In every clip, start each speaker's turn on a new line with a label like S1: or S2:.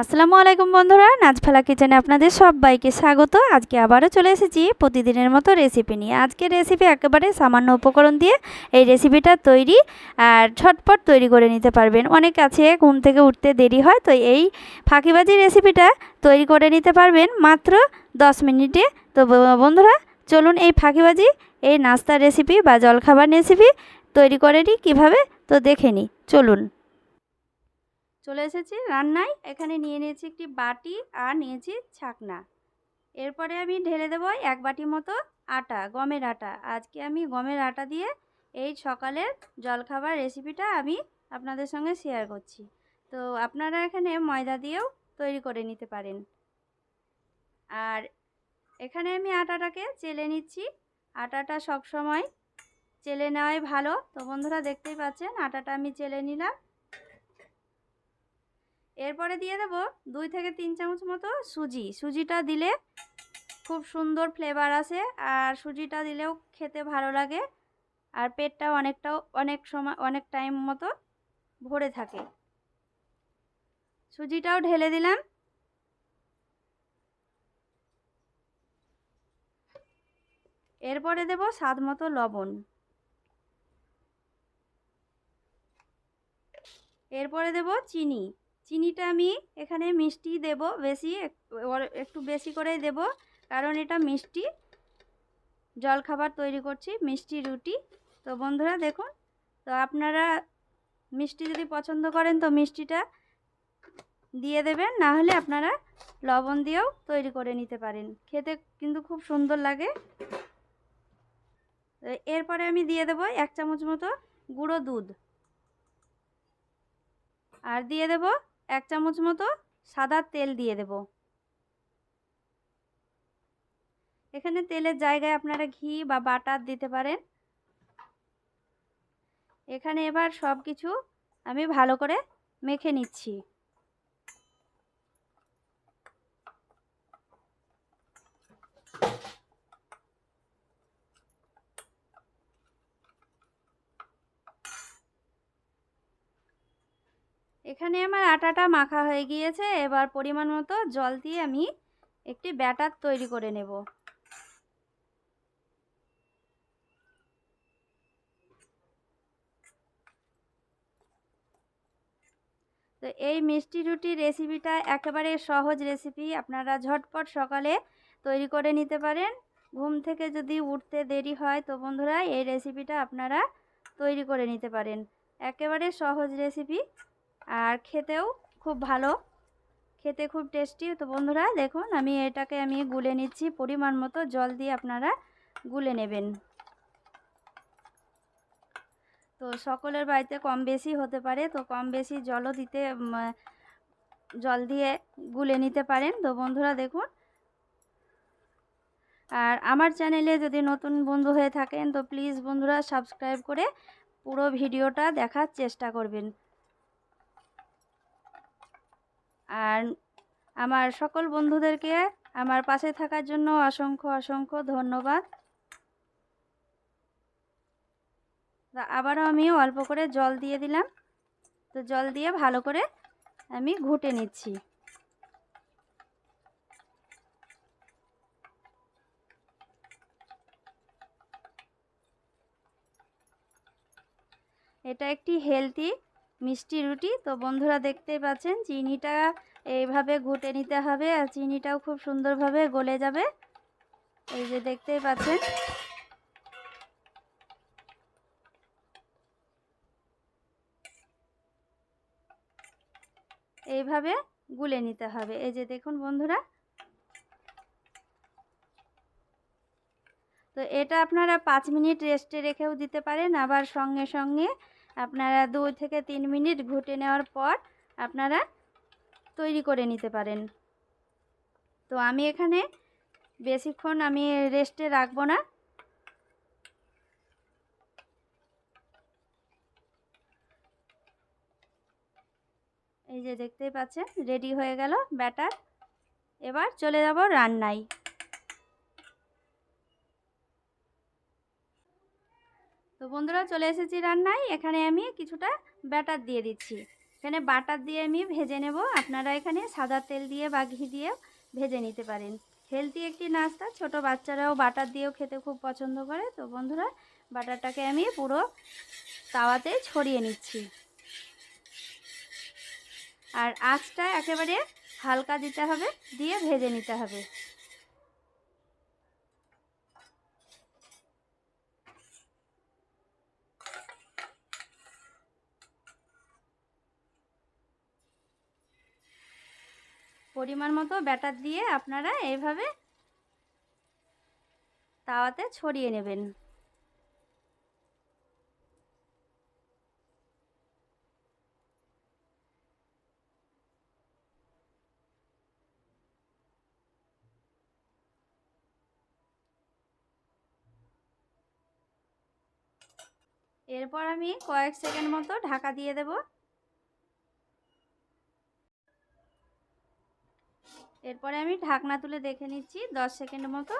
S1: আসসালামু আলাইকুম বন্ধুরা নাচফালা কিচেনে আপনাদের সবাইকে স্বাগত। আজকে আবারও চলে এসেছি প্রতিদিনের মতো রেসিপি নিয়ে। আজকে রেসিপি একেবারে সামান্য উপকরণ দিয়ে এই রেসিপিটা তৈরি আর ঝটপট তৈরি করে নিতে পারবেন। অনেক আছে ঘুম থেকে উঠতে দেরি হয়, তো এই ফাঁকিবাজি রেসিপিটা তৈরি করে নিতে পারবেন মাত্র দশ মিনিটে। তো বন্ধুরা, চলুন এই ফাঁকিবাজি, এই নাস্তার রেসিপি বা জলখাবার রেসিপি তৈরি করে নিই কীভাবে, তো দেখে নিই। চলুন। চলে এসেছি রান্নায়। এখানে নিয়ে নিয়েছি একটি বাটি আর নিয়েছি ছাকনা। এরপরে আমি ঢেলে দেবো এক বাটি মতো আটা, গমের আটা। আজকে আমি গমের আটা দিয়ে এই সকালের জলখাবার রেসিপিটা আমি আপনাদের সঙ্গে শেয়ার করছি। তো আপনারা এখানে ময়দা দিয়েও তৈরি করে নিতে পারেন। আর এখানে আমি আটাটাকে চেলে নিচ্ছি। আটাটা সব সময় চেলে নেওয়াই ভালো। তো বন্ধুরা দেখতেই পাচ্ছেন, আটাটা আমি চেলে নিলাম। এরপরে দিয়ে দেব দুই থেকে তিন চামচ মতো সুজি। সুজিটা দিলে খুব সুন্দর ফ্লেভার আসে আর সুজিটা দিলেও খেতে ভালো লাগে আর পেটটাও অনেকটাও অনেক সময় অনেক টাইম মতো ভরে থাকে। সুজিটাও ঢেলে দিলাম। এরপরে দেব স্বাদ মতো লবণ। এরপরে দেব চিনি। চিনিটা আমি এখানে মিষ্টি দেব বেশি একটু বেশি করেই দেব, কারণ এটা মিষ্টি। জলখাবার তৈরি করছি, মিষ্টি রুটি। তো বন্ধুরা দেখুন, তো আপনারা মিষ্টি যদি পছন্দ করেন তো মিষ্টিটা দিয়ে দেবেন, না হলে আপনারা লবণ দিয়েও তৈরি করে নিতে পারেন। খেতে কিন্তু খুব সুন্দর লাগে। এরপরে আমি দিয়ে দেবো এক চামচ মতো গুঁড়ো দুধ। আর দিয়ে দেব এক চামচ মতো সাদা তেল দিয়ে দেব। এখানে তেলের জায়গায় আপনারা ঘি বা বাটার দিতে পারেন। এখানে এবার সব কিছু আমি ভালো করে মেখে নিচ্ছি। এখানে আমার আটাটা মাখা হয়ে গিয়েছে। এবার পরিমাণ মতো জল দিয়ে আমি একটি ব্যাটার তৈরি করে নেব। তো এই মিষ্টি রুটি রেসিপিটা একেবারে সহজ রেসিপি। আপনারা ঝটপট সকালে তৈরি করে নিতে পারেন। ঘুম থেকে যদি উঠতে দেরি হয় তো বন্ধুরা, এই রেসিপিটা আপনারা তৈরি করে নিতে পারেন। একেবারে সহজ রেসিপি। আর খেতেও খুব ভালো। খেতে খুব টেস্টি তো বন্ধুরা, দেখুন, আমি এটাকে আমি গুলে নিচ্ছি। পরিমাণ মতো জল দিয়ে আপনারা গুলে নেবেন। তো সকলের বাড়িতে কম বেশি হতে পারে, তো কম বেশি জলও দিতে জল দিয়ে গুলে নিতে পারেন। তো বন্ধুরা, দেখুন। আর আমার চ্যানেলে যদি নতুন বন্ধু হয়ে থাকেন, তো প্লিজ বন্ধুরা, সাবস্ক্রাইব করে পুরো ভিডিওটা দেখার চেষ্টা করবেন। আর আমার সকল বন্ধুদেরকে আমার পাশে থাকার জন্য অসংখ্য অসংখ্য ধন্যবাদ। আবারও আমি অল্প করে জল দিয়ে দিলাম। তো জল দিয়ে ভালো করে আমি ঘুটে নিচ্ছি। এটা একটি হেলদি মিষ্টি রুটি। তো বন্ধুরা দেখতেই পাচ্ছেন, চিনিটা এইভাবে ঘুটে নিতে হবে আর চিনিটাও খুব সুন্দরভাবে গলে যাবে। এই যে দেখতেই পাচ্ছেন। এইভাবে গুলে নিতে হবে। এই যে দেখুন বন্ধুরা। তো এটা আপনারা পাঁচ মিনিট রেস্টে রেখেও দিতে পারেন, আবার সঙ্গে সঙ্গে আপনারা দু থেকে তিন মিনিট ঘুটে নেওয়ার পর আপনারা তৈরি করে নিতে পারেন। তো আমি এখানে বেশিক্ষণ আমি রেস্টে রাখব না। এই যে দেখতেই পাচ্ছেন, রেডি হয়ে গেল ব্যাটার। এবার চলে যাব রান্নায়। বন্ধুরা চলে এসেছি রান্নায়। এখানে আমি কিছুটা ব্যাটার দিয়ে দিচ্ছি। এখানে বাটার দিয়ে আমি ভেজে নেব। আপনারা এখানে সাদা তেল দিয়ে বা ঘি দিয়ে ভেজে নিতে পারেন। হেলদি একটি নাস্তা। ছোট বাচ্চারাও বাটার দিয়েও খেতে খুব পছন্দ করে। তো বন্ধুরা, বাটারটাকে আমি পুরো তাওয়াতে ছড়িয়ে নিচ্ছি। আর আঁচটা একেবারে হালকা দিতে হবে। দিয়ে ভেজে নিতে হবে। পরিমাণ মতো ব্যাটার দিয়ে আপনারা এইভাবে তাওয়াতে ছড়িয়ে নেবেন। এরপর আমি কয়েক সেকেন্ড মতো ঢাকা দিয়ে দেব। এরপরে আমি ঢাকনা তুলে দেখে নিচ্ছি দশ সেকেন্ড মতো।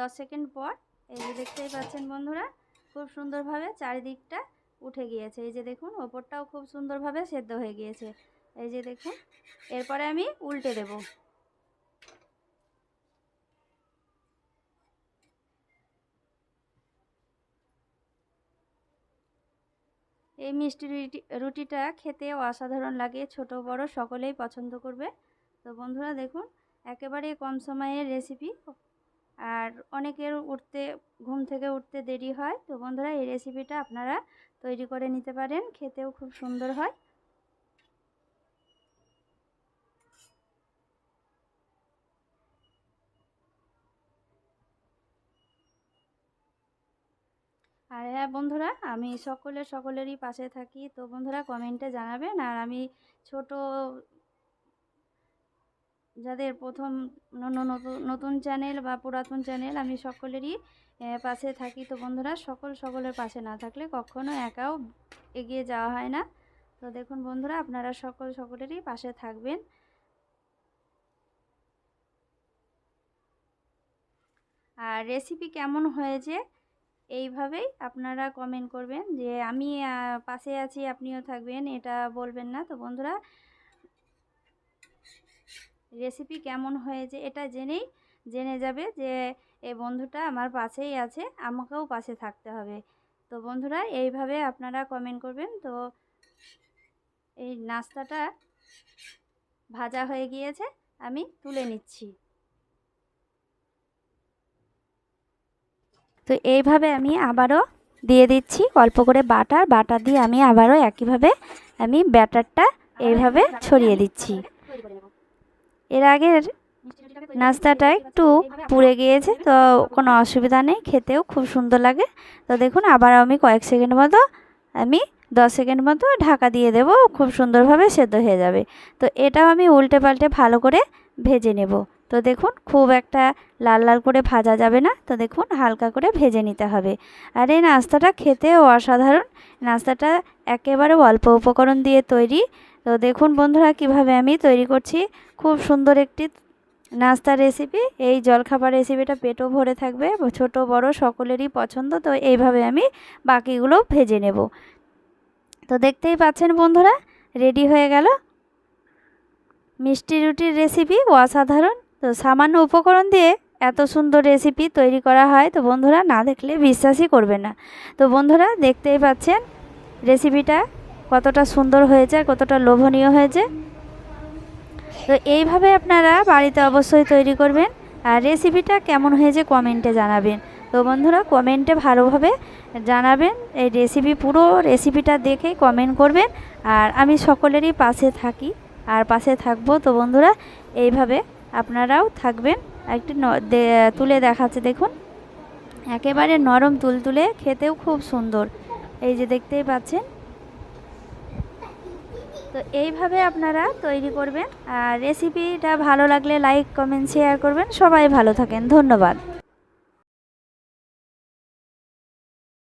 S1: দশ সেকেন্ড পর এই যে দেখতেই পাচ্ছেন বন্ধুরা, খুব সুন্দরভাবে চারিদিকটা উঠে গিয়েছে। এই যে দেখুন, ওপরটাও খুব সুন্দরভাবে সেদ্ধ হয়ে গিয়েছে। এই যে দেখুন, এরপরে আমি উল্টে দেব। এই মিষ্টি রুটি, রুটিটা খেতে অসাধারণ লাগে, ছোট বড় সকলেই পছন্দ করবে। তো বন্ধুরা দেখুন একেবারে কম সময়ের রেসিপি আর অনেকের উঠতে, ঘুম থেকে উঠতে দেরি হয়। তো বন্ধুরা, এই রেসিপিটা আপনারা তৈরি করে নিতে পারেন। খেতেও খুব সুন্দর হয়। আর হ্যাঁ বন্ধুরা, আমি সকলের সকলেরই পাশে থাকি। তো বন্ধুরা কমেন্টে জানাবেন। আর আমি ছোট যাদের প্রথম নতুন চ্যানেল বা পুরাতন চ্যানেল, আমি সকলেরই পাশে থাকি। তো বন্ধুরা, সকল সকলের পাশে না থাকলে কখনো একাও এগিয়ে যাওয়া হয় না। তো দেখুন বন্ধুরা, আপনারা সকল সকলেরই পাশে থাকবেন। আর রেসিপি কেমন হয়েছে, এইভাবেই আপনারা কমেন্ট করবেন যে, আমি পাশে আছি, আপনিও থাকবেন, এটা বলবেন না। তো বন্ধুরা রেসিপি কেমন হয়েছে এটা জেনেই জেনে যাবে যে এই বন্ধুটা আমার পাশেই আছে আমাকেও পাশে থাকতে হবে। তো বন্ধুরা এইভাবে আপনারা কমেন্ট করবেন। তো এই নাস্তাটা ভাজা হয়ে গিয়েছে আমি তুলে নিচ্ছি। তো এইভাবে আমি আবারও দিয়ে দিচ্ছি অল্প করে বাটার। বাটার দিয়ে আমি আবারও একইভাবে আমি ব্যাটারটা এইভাবে ছড়িয়ে দিচ্ছি। এর আগের নাস্তাটা একটু পুড়ে গিয়েছে, তো কোনো অসুবিধা নেই, খেতেও খুব সুন্দর লাগে। তো দেখুন, আবার আমি কয়েক সেকেন্ড মতো, আমি দশ সেকেন্ড মতো ঢাকা দিয়ে দেব, খুব সুন্দরভাবে সেদ্ধ হয়ে যাবে। তো এটাও আমি উল্টে পাল্টে ভালো করে ভেজে নেব। তো দেখুন, খুব একটা লাল লাল করে ভাজা যাবে না। তো দেখুন, হালকা করে ভেজে নিতে হবে। আর এই নাস্তাটা খেতেও অসাধারণ। নাস্তাটা একেবারে অল্প উপকরণ দিয়ে তৈরি। তো দেখুন বন্ধুরা, কীভাবে আমি তৈরি করছি। খুব সুন্দর একটি নাস্তার রেসিপি এই জলখাবার রেসিপিটা পেটও ভরে থাকবে, ছোট, বড়, সকলেরই পছন্দ। তো এইভাবে আমি বাকিগুলো ভেজে নেব। তো দেখতেই পাচ্ছেন বন্ধুরা, রেডি হয়ে গেল। মিষ্টি রুটির রেসিপি অসাধারণ। তো সামান্য উপকরণ দিয়ে এত সুন্দর রেসিপি তৈরি করা হয়, তো বন্ধুরা না দেখলে বিশ্বাসই করবে না। তো বন্ধুরা দেখতেই পাচ্ছেন রেসিপিটা কতটা সুন্দর হয়েছে আর কতটা লোভনীয় হয়েছে। তো এইভাবে আপনারা বাড়িতে অবশ্যই তৈরি করবেন আর রেসিপিটা কেমন হয়েছে কমেন্টে জানাবেন। তো বন্ধুরা কমেন্টে ভালোভাবে জানাবেন, এই রেসিপি পুরো রেসিপিটা দেখে কমেন্ট করবেন আর আমি সকলেরই পাশে থাকি আর পাশে থাকব। তো বন্ধুরা এইভাবে আপনারাও থাকবেন। একটি তুলে দেখাচ্ছে, দেখুন। একেবারে নরম তুলতুলে, খেতেও খুব সুন্দর। এই যে দেখতেই পাচ্ছেন। তো এইভাবে আপনারা তৈরি করবেন। আর রেসিপিটা ভালো লাগলে লাইক কমেন্ট শেয়ার করবেন। সবাই ভালো থাকেন। ধন্যবাদ।